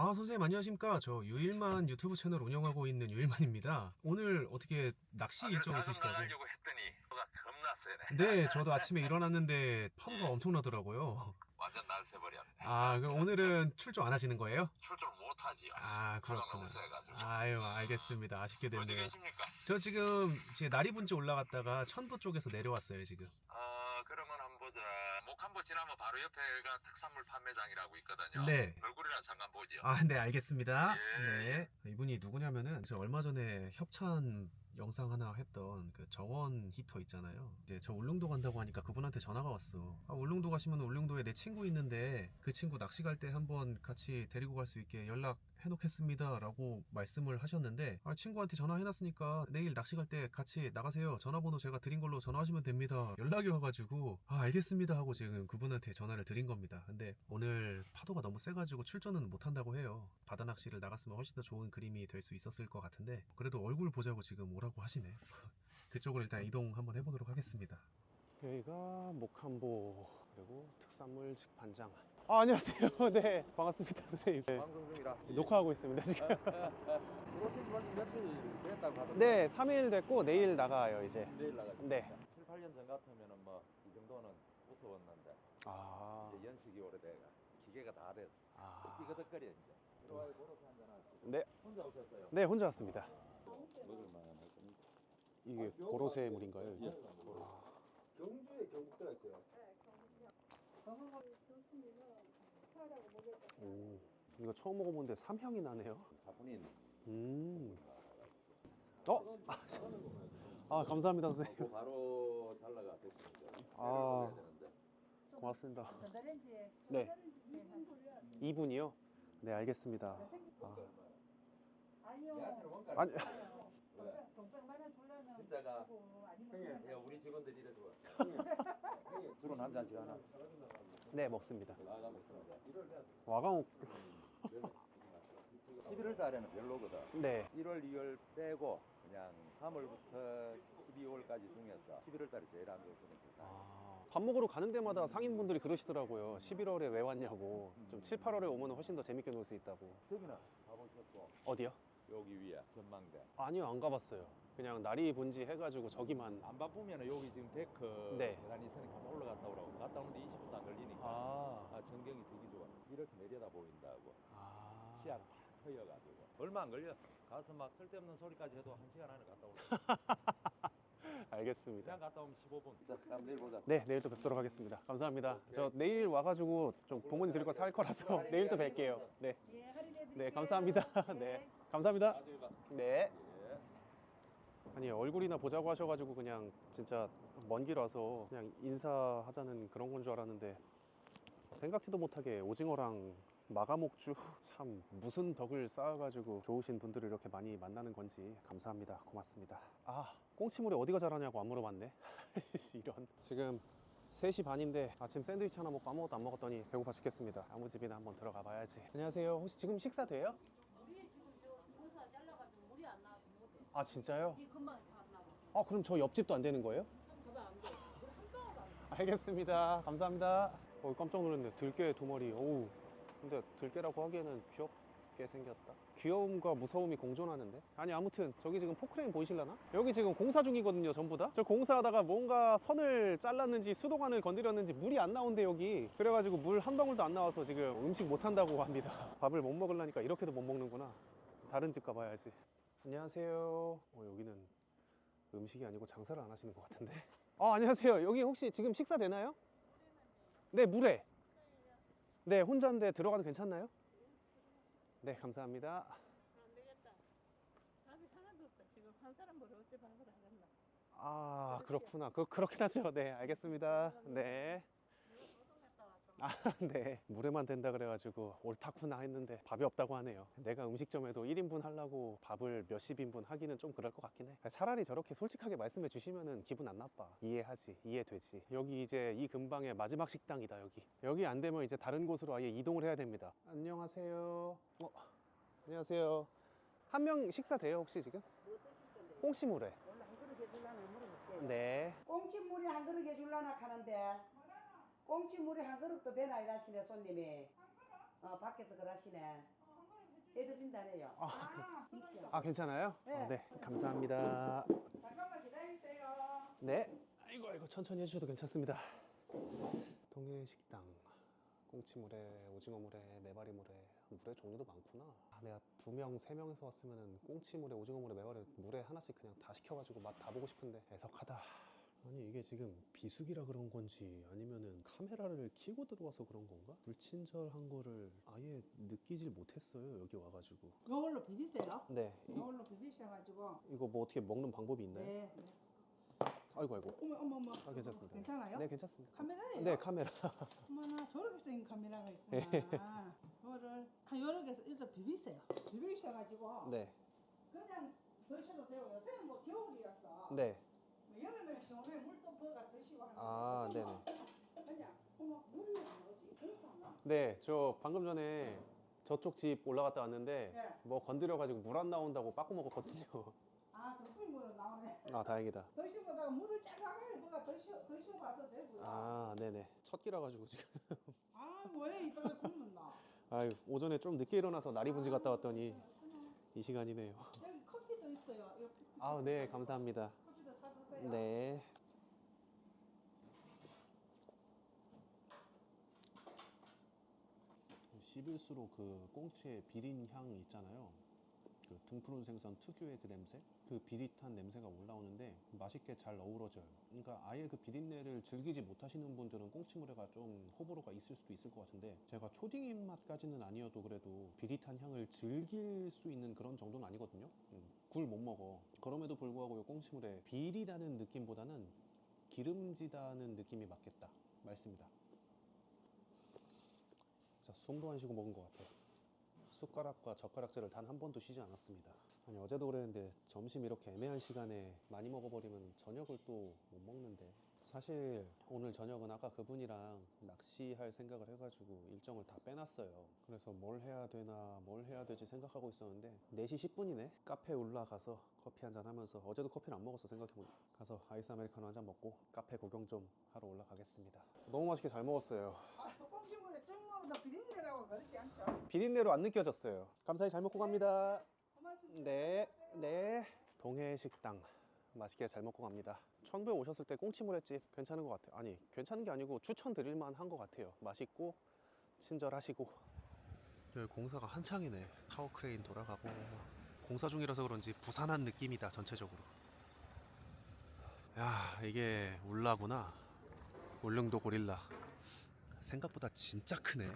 아 선생님 안녕하십니까 저 유일만 유튜브 채널 운영하고 있는 유일만입니다 오늘 어떻게 낚시 일정 있으시다고 나가려고 했더니 뭐가 세네. 네 저도 아침에 일어났는데 파도가 엄청나더라고요 완전 날 새버렸네. 아 그럼 오늘은 출조 안 하시는 거예요? 출조를 못하지요. 아 그렇구나. 아유 알겠습니다 아쉽게 어디 됐네요 계십니까? 저 지금 제 나리분지 올라갔다가 천도 쪽에서 내려왔어요 지금 보자. 목한보 지나면 바로 옆에가 특산물 판매장이라고 있거든요. 네. 얼굴이나 잠깐 보죠. 아, 네, 알겠습니다. 예. 네. 이분이 누구냐면은, 저 얼마 전에 협찬 영상 하나 했던 그 정원 히터 있잖아요. 이제 저 울릉도 간다고 하니까 그분한테 전화가 왔어. 아, 울릉도 가시면 울릉도에 내 친구 있는데 그 친구 낚시 갈 때 한번 같이 데리고 갈 수 있게 연락 해놓겠습니다. 라고 말씀을 하셨는데, 아, 친구한테 전화해놨으니까 내일 낚시 갈 때 같이 나가세요. 전화번호 제가 드린 걸로 전화하시면 됩니다. 연락이 와가지고, 아, 알겠습니다. 하고 지금 그분한테 전화를 드린 겁니다. 근데 오늘 파도가 너무 세가지고 출전은 못한다고 해요. 바다 낚시를 나갔으면 훨씬 더 좋은 그림이 될 수 있었을 것 같은데, 그래도 얼굴 보자고 지금 오라고 하시네. 그쪽으로 일단 이동 한번 해보도록 하겠습니다. 여기가 목한보 그리고 특산물 직반장. 아 안녕하세요. 네 반갑습니다 선생님. 네, 방송 중이라 녹화하고 있습니다 지금. 들어오신 지 벌써 며칠 됐다고 하던데 네 3일 됐고 내일 나가요 이제. 내일 나가죠 네. 7, 8년 전 같으면 뭐이 정도는 무서웠는데 아. 이제 연식이 오래돼가 기계가 다 됐어 아. 삐거덕거려 이제 들어와요 보러서 한잔 하시고 네. 혼자 오셨어요? 네 혼자 왔습니다. 먹을 만한 할 겁니다 이게 고로쇠 물인가요? 이게? 경주에 경북대가 있어요 오. 이거 처음 먹어보는데 삼향이 나네요. 사분인 음. 어? 아, 저- 아 감사합니다 선생님. 그거 바로 잘라가 됐습니다 아. 고맙습니다. 전자레인지에 네. 2분 2분이요? 네 알겠습니다. 아. 아니요. 아니 줄라면 진짜가? 아니면 야 우리 직원들이 이래 좋아 술은 한 잔씩 하나 네 먹습니다. 나가 먹더라고 와가옥 11월 달에는 별로거든 네. 1월, 2월 빼고 그냥 3월부터 12월까지 중에서 11월 달이 제일 안 좋거든요. 아, 밥 먹으러 가는 데마다 상인분들이 그러시더라고요. 11월에 왜 왔냐고. 좀 7, 8월에 오면 훨씬 더 재밌게 놀 수 있다고. 저기는 가보셨고 어디요? 여기 위에 전망대. 아니요 안 가봤어요. 그냥 날이 분지 해가지고 저기만. 안 바쁘면 여기 지금 데크 네. 계단이 있으니까 한번 올라갔다 오라고. 갔다 오는데 20분도 안 걸리니까. 아. 아, 전경이 되게 좋아. 이렇게 내려다 보인다고. 아. 시야가 탁 트여가지고. 얼마 안 걸려. 가서 막 쓸데없는 소리까지 해도 한 시간 안에 갔다 올라. 알겠습니다. 그냥 갔다 오면 15분. 자, 그럼 내일 보자. 네, 내일 또 뵙도록 하겠습니다. 감사합니다. 저 내일 와가지고 좀 부모님 드릴 거 살 거라서 내일 또 뵐게요. 네, 예, 할인해 네 감사합니다. 네, 감사합니다. 나중에 봐. 네. 예. 아니 얼굴이나 보자고 하셔가지고 그냥 진짜 먼 길 와서 그냥 인사하자는 그런 건 줄 알았는데 생각지도 못하게 오징어랑 마가목주 참 무슨 덕을 쌓아가지고 좋으신 분들을 이렇게 많이 만나는 건지 감사합니다 고맙습니다 아 꽁치물에 어디가 자라냐고 안 물어봤네 이런 지금 3시 반인데 아침 샌드위치 하나 먹고 아무것도 안 먹었더니 배고파 죽겠습니다 아무 집이나 한번 들어가 봐야지 안녕하세요 혹시 지금 식사 돼요? 물이 지금 저 공사 잘라가지고 물이 안 나와서 못해. 아 진짜요? 이 금방 다안 나와. 아 그럼 저 옆집도 안 되는 거예요? 그러면 안 돼. 물한 방울도 안 나. 알겠습니다. 감사합니다. 어, 깜짝 놀랐네. 들깨 두 마리. 오우. 근데 들깨라고 하기에는 귀엽게 생겼다. 귀여움과 무서움이 공존하는데? 아니, 아무튼, 저기 지금 포크레인 보이실라나? 여기 지금 공사 중이거든요, 전부 다. 저 공사하다가 뭔가 선을 잘랐는지 수도관을 건드렸는지 물이 안 나온대, 여기. 그래가지고 물 한 방울도 안 나와서 지금 음식 못 한다고 합니다. 밥을 못 먹으려니까 이렇게도 못 먹는구나. 다른 집 가봐야지. 안녕하세요. 어, 여기는 음식이 아니고 장사를 안 하시는 것 같은데. 아, 안녕하세요. 여기 혹시 지금 식사 되나요? 네, 물에. 네, 혼자인데 들어가도 괜찮나요? 네, 감사합니다. 안 되겠다. 밥이 하나도 없다. 지금 한 사람 먹을 어째 밥을 안 했나? 아, 그렇구나. 그, 그렇긴 하죠. 네, 알겠습니다. 네. 아, 네. 물에만 된다 그래가지고 옳다구나 했는데 밥이 없다고 하네요. 내가 음식점에도 1인분 하려고 밥을 몇십 인분 하기는 좀 그럴 것 같긴 해. 차라리 저렇게 솔직하게 말씀해 주시면은 기분 안 나빠. 이해하지. 이해되지. 여기 이제 이 근방의 마지막 식당이다, 여기. 여기 안 되면 이제 다른 곳으로 아예 이동을 해야 됩니다. 안녕하세요. 어, 안녕하세요. 한 명 식사 돼요, 혹시 지금? 꽁시물회. 원래 한 그릇 해줄라나 물어볼게. 네. 꽁치물이 한 그릇 해줄라나 하는데 꽁치물이 한 그릇도 되나 이라시네 손님이. 어 밖에서 그러시네. 해드린다네요. 아, 있죠. 아 괜찮아요? 네. 어, 네 감사합니다. 잠깐만 기다리세요. 네. 아이고 아이고 천천히 해주셔도 괜찮습니다. 동해식당. 꽁치물회, 오징어물회, 메바리물회, 물회 종류도 많구나. 아, 내가 두 명, 세 명에서 왔으면 은 꽁치물회, 오징어물회, 메바리 물회 하나씩 그냥 다 시켜가지고 맛 다 보고 싶은데 애석하다. 아니 이게 지금 비수기라 그런 건지 아니면은 카메라를 켜고 들어와서 그런 건가? 불친절한 거를 아예 느끼질 못했어요 여기 와가지고. 이걸로 비비세요. 네. 이, 이걸로 비비셔가지고. 이거 뭐 어떻게 먹는 방법이 있나요? 네. 네. 아이고 아이고. 어머 어머 어머. 아 괜찮습니다. 괜찮아요? 네 괜찮습니다. 카메라예요? 네 카메라. 어머나 저렇게 생긴 카메라가 예. 있구나. 이거를 한 여러 개서 일단 비비세요. 비비셔가지고 네. 그냥 드셔도 되고 요새는 뭐 겨울이어서 네. 뭐 여름에는 시원해 물도 버가 드시고 하는데 아, 어머, 그냥 어머 물이 안 나오지 그래서 안 나? 네, 저 방금 전에 저쪽 집 올라갔다 왔는데 네. 뭐 건드려가지고 물 안 나온다고 빠꾸 먹었거든요. 아 저술 물은 나오네. 아 다행이다. 드시고다가 물을 짜가게 뭐가 드셔 드시고 가도 되고요. 아 네네. 첫 끼라 가지고 지금. 아왜 이따가 굶는 나? 아유 오전에 좀 늦게 일어나서 나리 분지 갔다 왔더니 이 시간이네요. 여기 커피도 있어요. 이거 아 네 감사합니다. 드세요. 네. 씹을수록 그 꽁치의 비린 향 있잖아요. 그 등푸른 생선 특유의 그 냄새, 그 비릿한 냄새가 올라오는데 맛있게 잘 어우러져요. 그러니까 아예 그 비린내를 즐기지 못하시는 분들은 꽁치물회가 좀 호불호가 있을 수도 있을 것 같은데 제가 초딩 입맛까지는 아니어도 그래도 비릿한 향을 즐길 수 있는 그런 정도는 아니거든요. 굴못 먹어. 그럼에도 불구하고 이 꽁치물회 비리다는 느낌보다는 기름지다는 느낌이 맞겠다. 말씀입니다. 자, 숨도 안 쉬고 먹은 것 같아요. 숟가락과 젓가락질을 단 한 번도 쉬지 않았습니다. 아니 어제도 그랬는데 점심 이렇게 애매한 시간에 많이 먹어버리면 저녁을 또 못 먹는데 사실 오늘 저녁은 아까 그분이랑 낚시할 생각을 해가지고 일정을 다 빼놨어요. 그래서 뭘 해야 되나 뭘 해야 되지 생각하고 있었는데 4시 10분이네. 카페 올라가서 커피 한잔 하면서 어제도 커피를 안 먹었어 생각해보니 가서 아이스 아메리카노 한 잔 먹고 카페 구경 좀 하러 올라가겠습니다. 너무 맛있게 잘 먹었어요. 아 소금식물에 ጭ먹어도 비린내라고 그러지 않죠? 비린내로 안 느껴졌어요. 감사히 잘 먹고 갑니다. 고맙습니다. 네, 네. 동해 식당 맛있게 잘 먹고 갑니다. 청도에 오셨을 때 꽁치물회집 괜찮은 것 같아요. 아니, 괜찮은 게 아니고 추천드릴만 한 것 같아요. 맛있고 친절하시고. 여기 공사가 한창이네. 타워 크레인 돌아가고 공사 중이라서 그런지 부산한 느낌이다 전체적으로. 야, 이게 울라구나. 울릉도 고릴라. 생각보다 진짜 크네.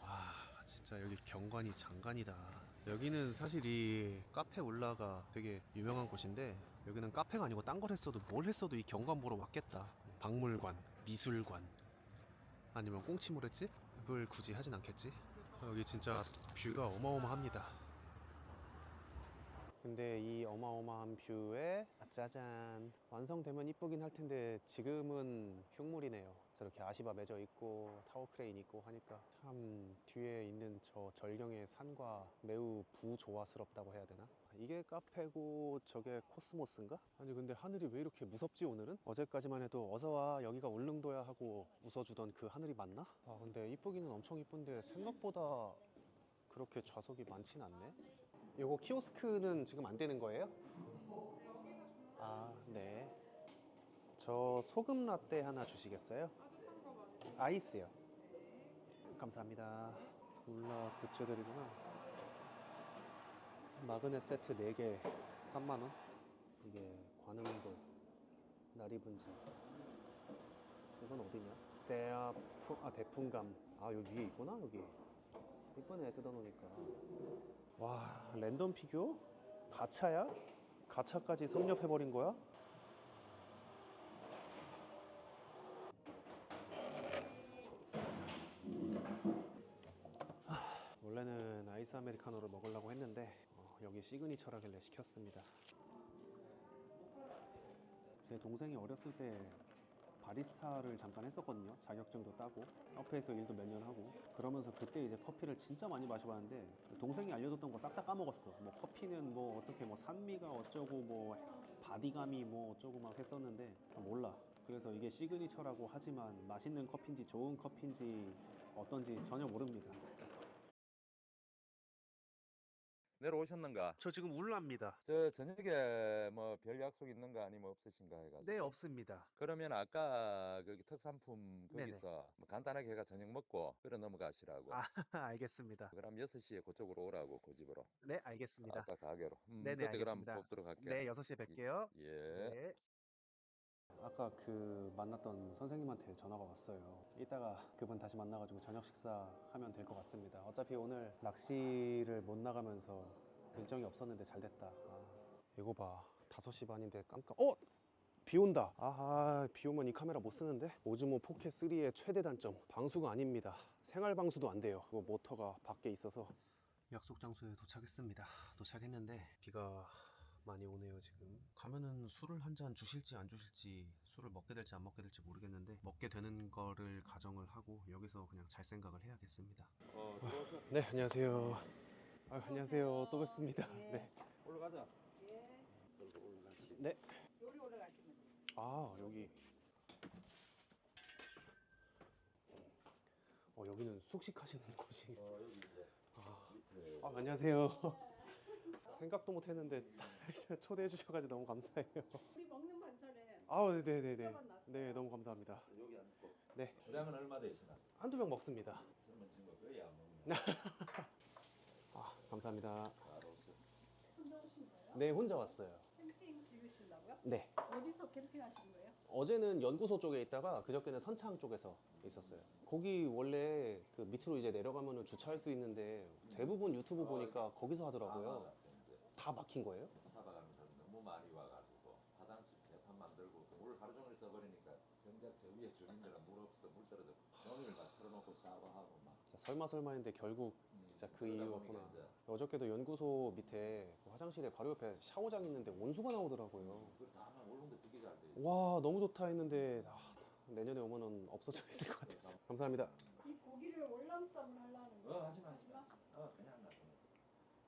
와, 진짜 여기 경관이 장관이다. 여기는 사실 이 카페 울라가 되게 유명한 곳인데 여기는 카페가 아니고 딴 걸 했어도 뭘 했어도 이 경관 보러 왔겠다. 박물관, 미술관, 아니면 꽁치물회집을 굳이 하진 않겠지. 여기 진짜 뷰가 어마어마합니다. 근데 이 어마어마한 뷰에 아, 짜잔 완성되면 이쁘긴 할 텐데 지금은 흉물이네요. 저렇게 아시바 맺어 있고 타워 크레인 있고 하니까 참 뒤에 있는 저 절경의 산과 매우 부조화스럽다고 해야 되나? 이게 카페고 저게 코스모스인가? 아니 근데 하늘이 왜 이렇게 무섭지 오늘은? 어제까지만 해도 어서와 여기가 울릉도야 하고 웃어주던 그 하늘이 맞나? 아 근데 이쁘기는 엄청 이쁜데 생각보다 그렇게 좌석이 많진 않네. 요거 키오스크는 지금 안 되는 거예요? 아, 네. 저 소금 라떼 하나 주시겠어요? 아이스요. 감사합니다. 굴라 굿즈들이구나. 마그넷 세트 4개 3만원. 이게 관음도 나리분지. 이건 어디냐? 대풍, 아, 대풍감. 아, 여기 위에 있구나, 여기. 이번에 뜯어놓으니까. 와 랜덤 피규어? 가차야? 가차까지 섭렵해버린 거야? 아이스 아메리카노를 먹으려고 했는데 어, 여기 시그니처라길래 시켰습니다 제 동생이 어렸을 때 바리스타를 잠깐 했었거든요. 자격증도 따고 카페에서 일도 몇 년 하고 그러면서 그때 이제 커피를 진짜 많이 마셔봤는데 동생이 알려줬던 거 싹 다 까먹었어. 뭐 커피는 뭐 어떻게 뭐 산미가 어쩌고 뭐 바디감이 뭐 어쩌고 막 했었는데 몰라. 그래서 이게 시그니처라고 하지만 맛있는 커피인지 좋은 커피인지 어떤지 전혀 모릅니다. 내려오셨는가? 저 지금 울랍니다. 저 저녁에 뭐 별 약속 있는가 아니면 없으신가 해가지고. 네, 없습니다. 그러면 아까 거기 특산품. 거기서 뭐 간단하게 해가 저녁 먹고 그래 넘어가시라고. 아, 알겠습니다. 그럼 6시에 그쪽으로 오라고 그 집으로. 네, 알겠습니다. 아까 가게로. 음, 네네, 그때 그럼 알겠습니다. 뽑도록 할게요. 네, 6시에 뵐게요. 예. 네. 아까 그 만났던 선생님한테 전화가 왔어요. 이따가 그분 다시 만나가지고 저녁 식사하면 될 것 같습니다. 어차피 오늘 낚시를 못 나가면서 일정이 없었는데 잘 됐다. 아, 이거 봐. 5시 반인데 깜깜. 어? 비 온다. 아하, 비 오면 이 카메라 못 쓰는데? 오즈모 포켓 3의 최대 단점. 방수가 아닙니다. 생활 방수도 안 돼요. 그거 모터가 밖에 있어서. 약속 장소에 도착했습니다. 도착했는데 비가 많이 오네요 지금 가면은 술을 한 잔 주실지 안 주실지 술을 먹게 될지 안 먹게 될지 모르겠는데 먹게 되는 거를 가정을 하고 여기서 그냥 잘 생각을 해야겠습니다 어, 들어오셔. 네 안녕하세요 아, 안녕하세요 또 뵙습니다 예. 네. 올라가자. 예. 네. 요리 올라가시면 돼요. 아 여기 어 여기는 숙식하시는 곳이 어, 여기 이제 아, 밑에 아 안녕하세요 생각도 못 했는데 초대해 주셔가지고 너무 감사해요 우리 먹는 반찬에 아 네네네네 숫자만 났어요. 네 너무 감사합니다 여기 앉고. 네. 수량은 얼마 되시나? 한두 병 먹습니다 젊은 친구 거의 안 먹는. 아 감사합니다 잘 오세요. 혼자 오신 거예요? 네 혼자 왔어요 캠핑 찍으신다고요? 네 어디서 캠핑하신 거예요? 어제는 연구소 쪽에 있다가 그저께는 선창 쪽에서 있었어요 거기 원래 그 밑으로 이제 내려가면은 주차할 수 있는데 대부분 유튜브 보니까 거기서 하더라고요 다 막힌 거예요? 사바가면서 너무 많이 와가지고 화장실 개판 만들고 그물 하루 종일 써버리니까 정작 저 위에 주민들은 물 없어 물 떨어져 종일 막 틀어놓고 샤워하고 막. 진짜 설마 설마 했는데 결국 음, 진짜 그 그러다 이유였구나. 이제. 어저께도 연구소 밑에 그 화장실에 바로 옆에 샤워장 있는데 온수가 나오더라고요. 그 다음에 올롱도 되게 잘돼 있어 와 너무 좋다 했는데 아, 내년에 오면은 없어져 있을 것 같았어 감사합니다. 이 고기를 월남쌈을 하려는 어 거예요? 하지마 하지마. 어 그냥 놔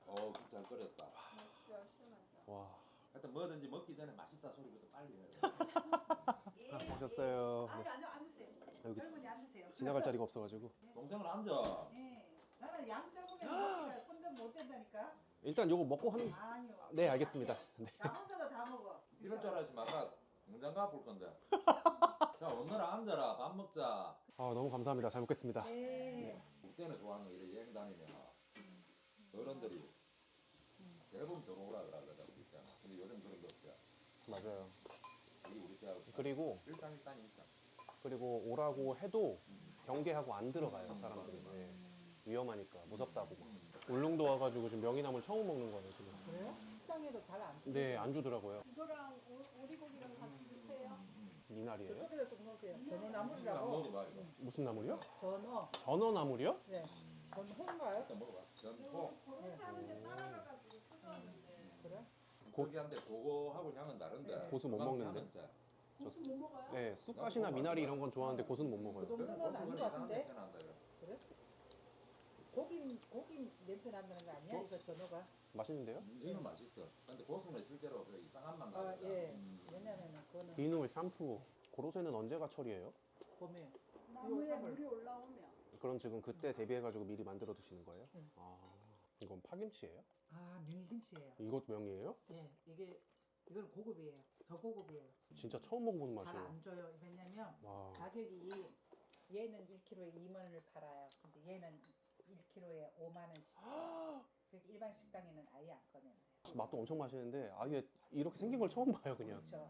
둬 어잘 끓였다 맛있죠 시원하죠 와 하여튼 뭐든지 먹기 전에 맛있다 소리부터 빨리 해야 돼 예. 아, 오셨어요. 아니 네. 아니 앉으세요. 여기 젊은이 앉으세요. 지나갈 자리가 없어가지고 동생은 앉아 예. 나는 양 적으면 먹기가 손도 못 댄다니까. 일단 요거 먹고 하는 아니요. 네 알겠습니다 네. 나 혼자도 다 먹어. 이럴 줄 알았지 아까 공장 가볼 건데 자 오늘 앉아라 밥 먹자 아 너무 감사합니다 잘 먹겠습니다 예. 그때는 좋아하는 거 이래 여행 다니면 어른들이 대부분 들어오라 때는 근데 요즘 그런 거 없어 맞아요 우리 우리 때하고 그리고 일단 일단 일단 그리고 오라고 해도 경계하고 안 들어가요 사람들이 네. 위험하니까 무섭다고 막. 울릉도 와가지고 지금 명이나물 처음 먹는 거예요 지금 그래요? 식당에도 잘안 주. 네안 주더라고요 이거랑 오- 오리고기랑 같이 드세요? 미나리예요? 저쪽에도 좀 넣으세요. 전어 일단 나물이라고. 먹어봐 이거 무슨 나물이요? 전어. 전어 나물이요? 네. 전어인가요? 일단 먹어봐 버릇 하는데 따라가가지고 뜯었는데 그래? 고기한데 그거하고 향은 다른데 고수 못 먹는데? 고수 못 먹어요? 네 쑥갓이나 미나리 이런 건 좋아하는데 고수는 못그 먹어요 정도는 그래, 아닌 것 같은데. 그래. 고기 고기 냄새 난다는 거 아니야? 이거 전어가. 맛있는데요? 이는 맛있어 근데 고수는 실제로 그래 이상한 맛아 나니까 예. 음. 왜냐면은 그거는 비누 샴푸 고로쇠는 언제가 철이에요? 봄에. 나무에 물이 올라오면 그럼 지금 그때 대비해가지고 미리 만들어 두시는 거예요? 응. 아 이건 파김치예요? 아 명이김치예요. 이것도 명이에요? 예. 이게 이건 고급이에요. 더 고급이에요. 진짜 처음 먹어보는 잘 맛이에요 안 줘요. 왜냐면 와 가격이 얘는 1kg에 2만 원을 팔아요. 근데 얘는 1kg에 5만 원씩. 그러니까 일반 식당에는 아예 안 꺼내요. 맛도 엄청 맛있는데 아 이게 이렇게 생긴 걸 처음 봐요 그냥 그렇죠.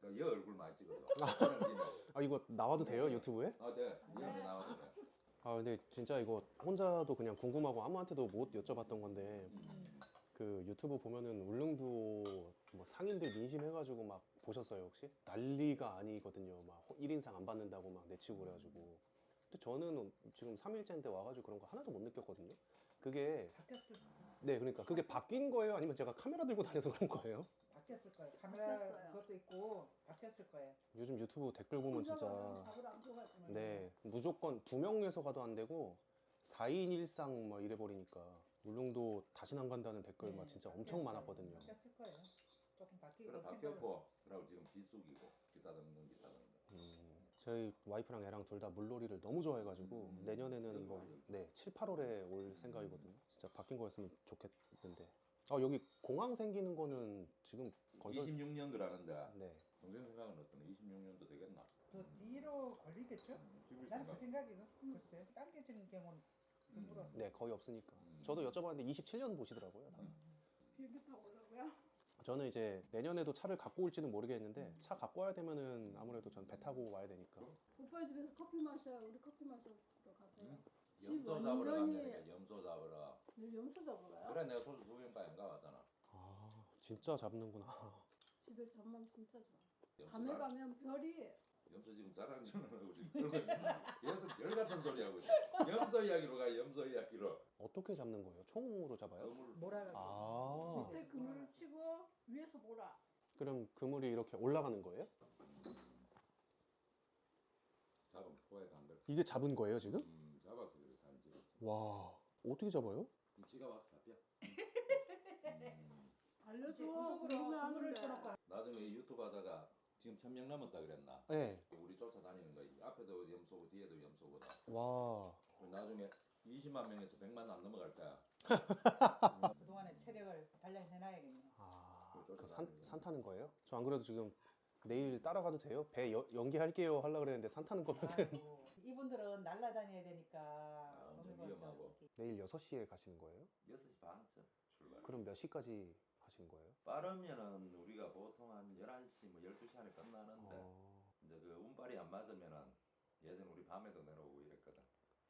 그얘 얼굴 많이 찍어줘. 아 이거 나와도 돼요 유튜브에? 아, 네. 이름이 나와도 돼. 아 근데 진짜 이거 혼자도 그냥 궁금하고 아무한테도 못 여쭤봤던 건데 음. 그 유튜브 보면은 울릉도 뭐 상인들 민심해가지고 막 보셨어요 혹시? 난리가 아니거든요 막 1인상 안 받는다고 막 내치고 그래가지고 근데 저는 지금 3일째인데 와가지고 그런 거 하나도 못 느꼈거든요 그게 네 그러니까 그게 바뀐 거예요 아니면 제가 카메라 들고 다녀서 그런 거예요? 바뀌었을 거예요. 카메라 바뀌었어요. 그것도 있고 바뀌었을 거예요. 요즘 유튜브 댓글 보면 진짜 가면 밥을 안 줘가지고 네 무조건 두 명에서 가도 안 되고 4인 1상 막 이래버리니까 울릉도 다신 안 간다는 댓글 막 네, 진짜 엄청 바뀌었어요. 많았거든요 바뀌었을 거예요. 조금 바뀌고 그래 생각을- 바뀌었고 그리고 지금 비쑥이고 기타 듣는 기타 듣는 음, 저희 와이프랑 애랑 둘 다 물놀이를 너무 좋아해가지고 음. 내년에는 뭐 네, 7, 8월에 올 생각이거든요. 진짜 바뀐 거였으면 좋겠는데. 아 여기 공항 생기는 거는 지금 건설 26년 그러는데 네. 동생 생각은 어떠네? 26년도 되겠나? 더 뒤로 걸리겠죠? 기분 나는 그 생각. 생각이고 글쎄요. 당겨지는 경우는 드물어서. 네, 거의 없으니까. 음. 저도 여쭤봤는데 27년 보시더라고요. 다. 비행기 타고 오라고요? 저는 이제 내년에도 차를 갖고 올지는 모르겠는데 차 갖고 와야 되면은 아무래도 전 배 타고 와야 되니까. 오빠의 집에서 커피 마셔. 우리 커피 마시러 가세요. 염소 잡으러 완전히- 간다니까 염소 잡으러. 내일 염소 잡으러요? 그래 내가 소주 두 병밖에 안 가봤잖아. 아, 진짜 잡는구나. 집에 전망 진짜 좋아. 염소 밤에 자- 가면 별이 염소 지금 자랑 좀 하고 지금 그러고 있는데 계속 열 같은 소리 하고 있어. 염소 이야기로 가 염소 이야기로. 어떻게 잡는 거예요? 총으로 잡아요? 그물 몰아가지고. 아, 밑에 그물을 치고 위에서 몰아. 그럼 그물이 이렇게 올라가는 거예요? 잡으면 포에 간 걸. 이게 잡은 거예요 지금? 음. 와, 어떻게 잡아요? 지가 와서 잡혀. 음, 알려줘. 구석으로 아는데. 쳐놓고 나중에 이 유튜브 하다가 지금 천명 넘었다 그랬나? 네. 우리 쫓아다니는 거 앞에도 염소고 뒤에도 염소고다. 와, 그리고 나중에 20만 명에서 100만 안 넘어갈 거야. 그동안의 체력을 단련해놔야겠네요. 아, 그 쫓아다니는 산, 산 타는 거예요? 저 안 그래도 지금 내일 따라가도 돼요? 배 여- 연기할게요 하려 그랬는데 산 타는 거거든. 아이고, 이분들은 날라다녀야 되니까 위험하고. 걱정. 내일 6시에 가시는 거예요? 6시 반쯤 출발. 그럼 몇 시까지 하시는 거예요? 빠르면은 우리가 보통 한 11시 뭐 12시 안에 끝나는데 어, 이제 그 운빨이 안 맞으면은 예전 우리 밤에도 내려오고 이랬거든.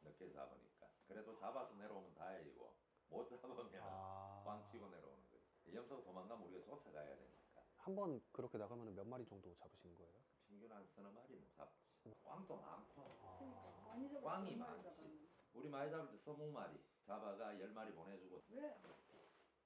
늦게 잡으니까. 그래도 잡아서 내려오면 다행이고 못 잡으면 아, 꽝 치고 내려오는 거지. 염소 도망가면 우리가 쫓아가야 되니까. 한 번 그렇게 나가면 몇 마리 정도 잡으시는 거예요? 평균 한 서너 마리는 잡지. 꽝도 많고. 그러니까 많이 잡아. 꽝이 많지. 우리 많이 잡을 때 서무 마리 잡아가 열 마리 보내주고 왜?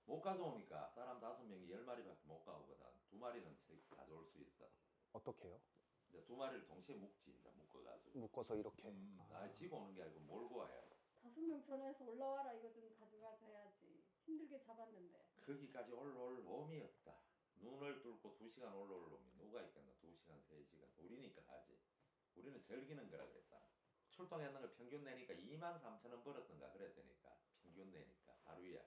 못 가져오니까 사람 다섯 명이 열 마리밖에 못 가오거든. 두 마리는 제- 가져올 수 있어. 어떻게 해요? 이제 두 마리를 동시에 묶지 이제 묶어가지고. 묶어서 이렇게. 음, 아. 아, 지고 오는 게 아니고 몰고 돼. 다섯 명 전화해서 올라와라 이거 좀 가져가자 해야지. 힘들게 잡았는데. 거기까지 올라올 놈이 없다. 눈을 뚫고 두 시간 올라올 놈이 누가 있겠나? 두 시간, 세 시간. 우리니까 하지. 우리는 즐기는 거라 그랬잖아. 출동했는 거 평균 내니까 2만 3천 원 벌었던가 그랬다니까. 평균 내니까 하루에.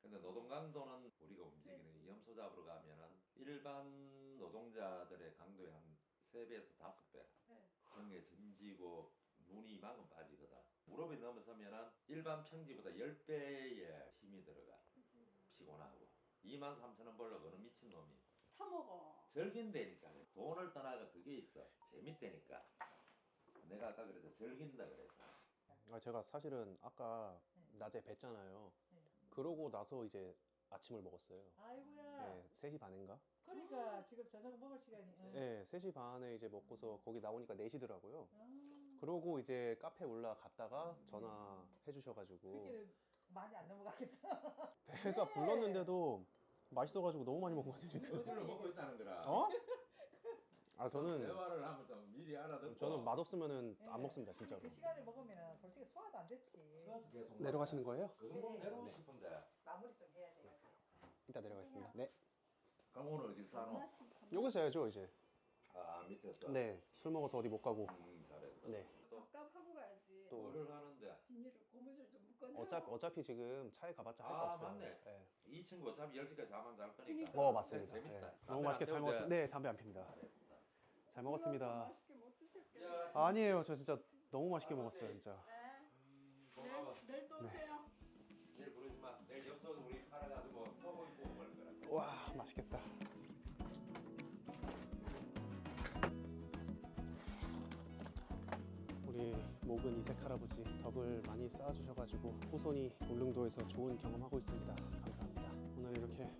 근데 노동강도는 우리가 움직이는 염소 잡으러 가면은 일반 노동자들의 강도의 한 3배에서 5배. 네. 등에 점지고 눈이 이만큼 빠지거든. 무릎이 넘어서면은 일반 평지보다 10배의 힘이 들어가. 그치. 피곤하고 2만 3천 원 벌려고 어느 미친놈이 사 먹어. 즐긴다니까 돈을 떠나가 그게 있어 재밌다니까 내가 아까 그래서 즐긴다 그랬잖아 아, 제가 사실은 아까 네. 낮에 뵀잖아요. 네. 그러고 나서 이제 아침을 먹었어요. 아이고야. 네, 3시 반인가? 그러니까 지금 저녁 먹을 시간이. 응. 네, 3시 반에 이제 먹고서 거기 나오니까 4시더라고요. 음, 그러고 이제 카페 올라갔다가 전화해 주셔가지고 그게 많이 안 넘어가겠다. 배가 불렀는데도 맛있어가지고 너무 많이 먹은 것 같아요 지금. 어디로 먹고 있다는 거라 어? 아 저는 대화를 하면 좀 미리 알아듣고 저는 맛없으면 안 예. 먹습니다 진짜로. 그 시간에 먹으면 솔직히 소화도 안 됐지. 계속 내려가시는 거예요? 그 정도 네. 내려오고 싶은데 마무리 좀 해야 돼요. 이따 내려가겠습니다. 네. 그럼 오늘 어디 사노? 여기서 해야죠 이제. 아 밑에서 네. 술 먹어서 어디 못 가고. 음 잘했어 네. 밥값 하고 가야지. 또- 뭐를 하는데 비닐을 고무줄 좀 묶어줘. 어차피 어차피 지금 차에 가봤자 할 거 아, 없어요. 맞네. 네. 이 친구 어차피 10시까지 잠안 잘 거니까 그러니까. 어 맞습니다. 재밌다. 네. 너무 맛있게 안 잘. 먹었습니다. 네 담배 안 핍니다. 잘 먹었습니다. 맛있게 못 드실게요. 야, 아니에요 저 진짜 너무 맛있게 먹었어요 진짜. 네. 음, 고마워. 내일 내일 또 오세요. 내일 부르지 마. 내일 염소 우리 팔아가지고 소고 입고 먹을 거라. 와 맛있겠다. 우리 목은 이색 할아버지 덕을 많이 쌓아주셔가지고 후손이 울릉도에서 좋은 경험하고 있습니다. 감사합니다. 오늘 이렇게